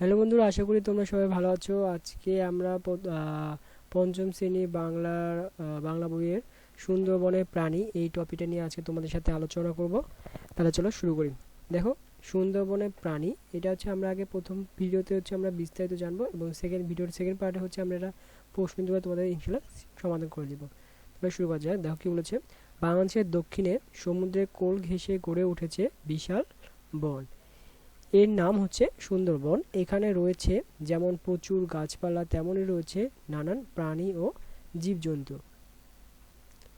Hello বন্ধুরা, আশা করি তোমরা সবাই ভালো আছো। আজকে আমরা পঞ্চম শ্রেণি বাংলার বাংলা বইয়ের সুন্দরবনের প্রাণী এই টপিকটা নিয়ে আজকে তোমাদের সাথে আলোচনা করব। তাহলে চলো শুরু করি। দেখো, সুন্দরবনের প্রাণী, এটা হচ্ছে আমরা আগে প্রথম ভিডিওতে হচ্ছে আমরা বিস্তারিত জানব এবং সেকেন্ড ভিডিওর সেকেন্ড পার্টে হচ্ছে আমরা এটা প্রশ্ন দেবো তোমাদের ইনশাল্লাহ সমাধান করে দিব। তাহলে শুরু করা যাক। দেখো কি বলেছে, বাংলাদেশের দক্ষিণে সমুদ্রের কোল ঘেঁষে গড়ে উঠেছে বিশাল বন। এর নাম হচ্ছে সুন্দরবন। এখানে রয়েছে যেমন প্রচুর গাছপালা, তেমনই রয়েছে নানান প্রাণী ও জীবজন্তু।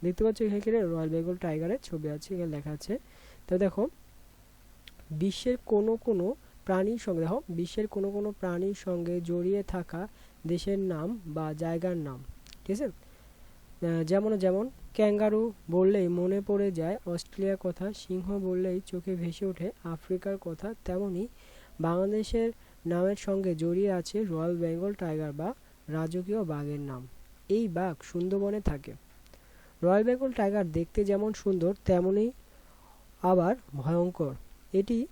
দেখতে পাচ্ছ এখানে রয়্যাল বেঙ্গল টাইগারের ছবি আছে, এখানে লেখা আছে। তো দেখো, বিশ্বের কোনো কোনো প্রাণীর সঙ্গে, দেখো, বিশ্বের কোনো কোনো প্রাণীর সঙ্গে জড়িয়ে থাকা দেশের নাম বা জায়গার নাম, ঠিক আছে? যেমন যেমন, ক্যাঙ্গারু বললেই মনে পড়ে যায়, অস্ট্রেলিয়ার কথা, সিংহ বললেই চোখে ভেসে ওঠে, আফ্রিকার কথা, তেমনি বাংলাদেশের নামের সঙ্গে জড়িয়ে আছে রয়্যাল বেঙ্গল টাইগার বা রাজকীয় বাঘের নাম। এই বাঘ সুন্দরবনে থাকে। রয়্যাল বেঙ্গল টাইগার দেখতে যেমন সুন্দর, তেমনি আবার ভয়ঙ্কর। এটি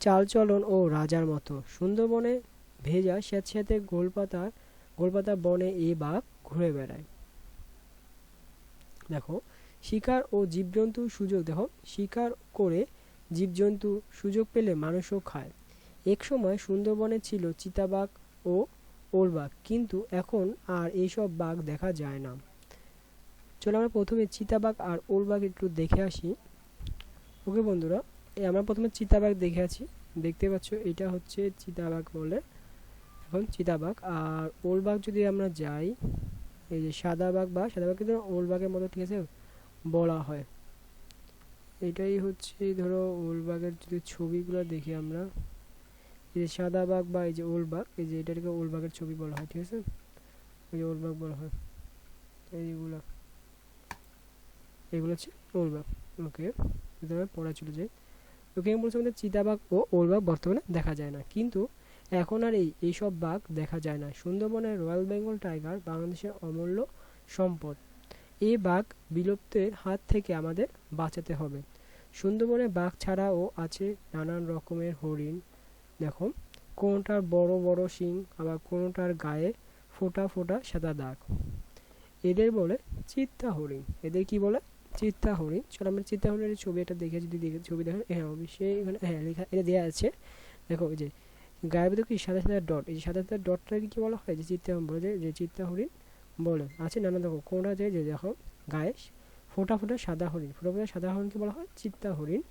চালচলন ও রাজার মতো। সুন্দরবনে ভেজা স্যাঁতস্যাঁতে গোলপাতা গোলপাতা বনে এই বাঘ ঘুরে বেড়ায়। দেখো, শিকার ও জীবজন্তু সুযোগ, দেখো, শিকার করে জীবজন্তু সুযোগ পেলে মানুষও খায়। এক সময় সুন্দরবনে ছিল চিতাবাঘ ও ওলবাঘ, কিন্তু এখন আর এইসব বাঘ দেখা যায় না। চলো আমরা প্রথমে চিতাবাঘ আর ওলবাঘ একটু দেখে আসি। ওকে বন্ধুরা আমরা প্রথমে চিতাবাঘ দেখে আছি দেখতে পাচ্ছ, এটা হচ্ছে চিতাবাঘ বলে। এখন চিতাবাঘ আর ওলবাঘ যদি আমরা যাই এই যে সাদা বাঘ বা সাদা বাঘ কিন্তু ওল বাঘের মতো, ঠিক আছে, বলা হয়। এটাই হচ্ছে, ধরো, ওল বাঘের যদি ছবিগুলো দেখি আমরা, এই যে সাদা বাঘ বা এই যে ওল বাঘ, এই যে এটাকে ওল বাঘের ছবি বলা হয়, ঠিক আছে? এই যে ওল বাঘ বলা হয়। এইগুলো। এগুলো হচ্ছে ওল বাঘ। ওকে পড়া চলে যাই। ওকে, আমি বলছি আমাদের চিতাবাঘ ও ওল বাঘ বর্তমানে দেখা যায় না। কিন্তু এখন আর এই এইসব বাঘ দেখা যায় না। সুন্দরবনের রয়্যাল বেঙ্গল টাইগার বাংলাদেশের অমূল্য সম্পদ। এই বাঘ বিলুপ্তের হাত থেকে আমাদের বাঁচাতে হবে। সুন্দরবনে বাঘ ছাড়াও আছে নানান রকমের হরিণ। দেখো, কোনোটার বড় বড় শিং, আবার কোনোটার গায়ে ফোঁটা ফোটা সাদা দাগ। এদের বলে চিত্তা হরিণ। এদের কি বলে? চিত্তা হরিণ। চলো আমরা চিত্তা হরিণের ছবি একটা দেখে যদি দেখে ছবি দেখেন হ্যাঁ অবশ্যই এখানে হ্যাঁ লেখা এটা দেওয়া আছে। দেখো যে গায়ের ভিতরে কি সাদা সাদা ডট এই যে সাদা সাদা ডটটাকে কি বলা হয়? যে চিত্তা বলে যে যে চিত্তা হরিণ বলে। আছে নানা দেখো কোনটা যায় যে দেখো গায়ে ফোটা ফোটা সাদা হরিণ। ফোঁটা ফোঁটা সাদা হরিণকে বলা হয়? চিত্তা হরিণ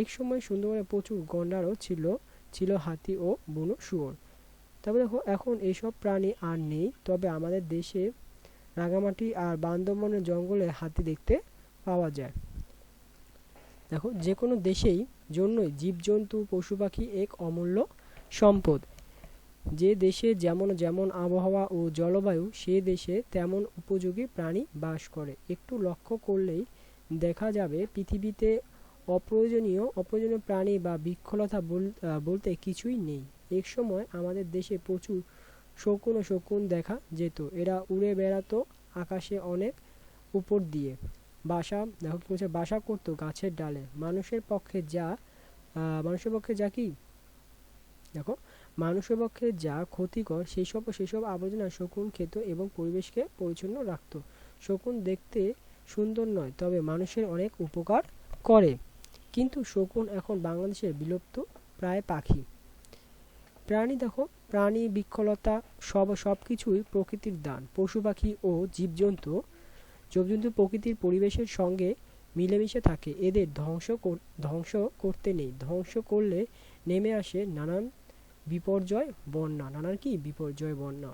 এক সময় সুন্দরবনে প্রচুর গন্ডারও ছিল ছিল হাতি ও বুনো শুয়োর। তবে দেখো, এখন এইসব প্রাণী আর নেই। তবে আমাদের দেশে রাঙামাটি আর বান্দরবনের জঙ্গলে হাতি দেখতে পাওয়া যায়। দেখো, যে কোনো দেশেই জন্যই জীবজন্তু, পশু পাখি এক অমূল্য সম্পদ। যে দেশে যেমন যেমন আবহাওয়া ও জলবায়ু, সে দেশে তেমন উপযোগী প্রাণী বাস করে। একটু লক্ষ্য করলেই দেখা যাবে পৃথিবীতে অপ্রয়োজনীয় অপ্রয়োজনীয় প্রাণী বা বৃক্ষলতা বল- বলতে কিছুই নেই। এক সময় আমাদের দেশে প্রচুর শকুন ও শকুন দেখা যেত। এরা উড়ে বেড়াতো আকাশে অনেক উপর দিয়ে। বাসা, দেখো বাসা করতো গাছের ডালে। মানুষের পক্ষে যা মানুষের পক্ষে যা কি? দেখো, মানুষের পক্ষে যা ক্ষতিকর সেসব সেসব আবর্জনা শকুন খেত এবং পরিবেশকে পরিচ্ছন্ন রাখত। শকুন দেখতে সুন্দর নয়, তবে মানুষের অনেক উপকার করে। কিন্তু শকুন এখন বাংলাদেশের বিলুপ্ত, প্রায় পাখি। প্রাণী দেখো, প্রাণী, বৃক্ষলতা, সব সব কিছুই প্রকৃতির দান। পশু পাখি ও জীবজন্তু জীবজন্তু প্রকৃতির পরিবেশের সঙ্গে মিলেমিশে থাকে। এদের ধ্বংস ধ্বংস করতে নেই। ধ্বংস করলে নেমে আসে নানান বিপর্যয় বন্যা, নানান কি? বিপর্যয়, বন্যা।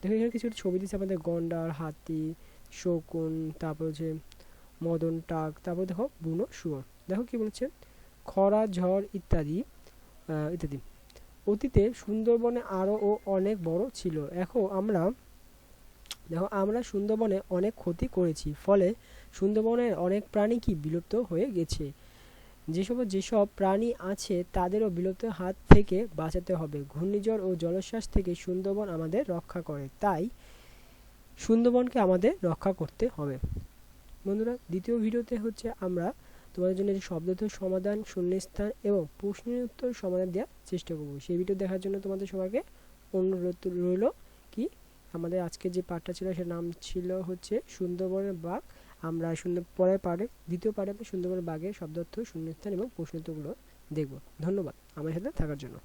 দেখো, এখানে কিছু ছবি দিচ্ছে আমাদের গন্ডার, হাতি, শকুন, তারপর হচ্ছে মদন টাক, তারপর দেখো বুনো শুয়োর। দেখো কি বলছে? খরা, ঝড় ইত্যাদি ইত্যাদি। অতীতে সুন্দরবনে আরও ও অনেক বড় ছিল। এখন আমরা, দেখো, আমরা সুন্দরবনে অনেক ক্ষতি করেছি। ফলে সুন্দরবনের অনেক প্রাণী কি? বিলুপ্ত হয়ে গেছে। যেসব যেসব প্রাণী আছে, তাদেরও বিলুপ্ত হাত থেকে বাঁচাতে হবে। ঘূর্ণিঝড় ও জলোচ্ছ্বাস থেকে সুন্দরবন আমাদের রক্ষা করে, তাই সুন্দরবনকে আমাদের রক্ষা করতে হবে। বন্ধুরা, দ্বিতীয় ভিডিওতে হচ্ছে আমরা তোমাদের জন্য যে শব্দত সমাধান, শূন্যস্থান এবং প্রশ্নের উত্তর সমাধান দেওয়ার চেষ্টা করব। সেই ভিডিও দেখার জন্য তোমাদের সবাইকে অনুরোধ রইল কি, আমাদের আজকে যে পাঠটা ছিল সেটার নাম ছিল হচ্ছে সুন্দরবনের বাঘ আমরা সুন্দর পরের পারে, দ্বিতীয় পার্টে আমরা সুন্দরবনের বাঘের শব্দার্থ, শূন্যস্থান এবং প্রশ্নোত্তরগুলো দেখব। ধন্যবাদ আমার সাথে থাকার জন্য।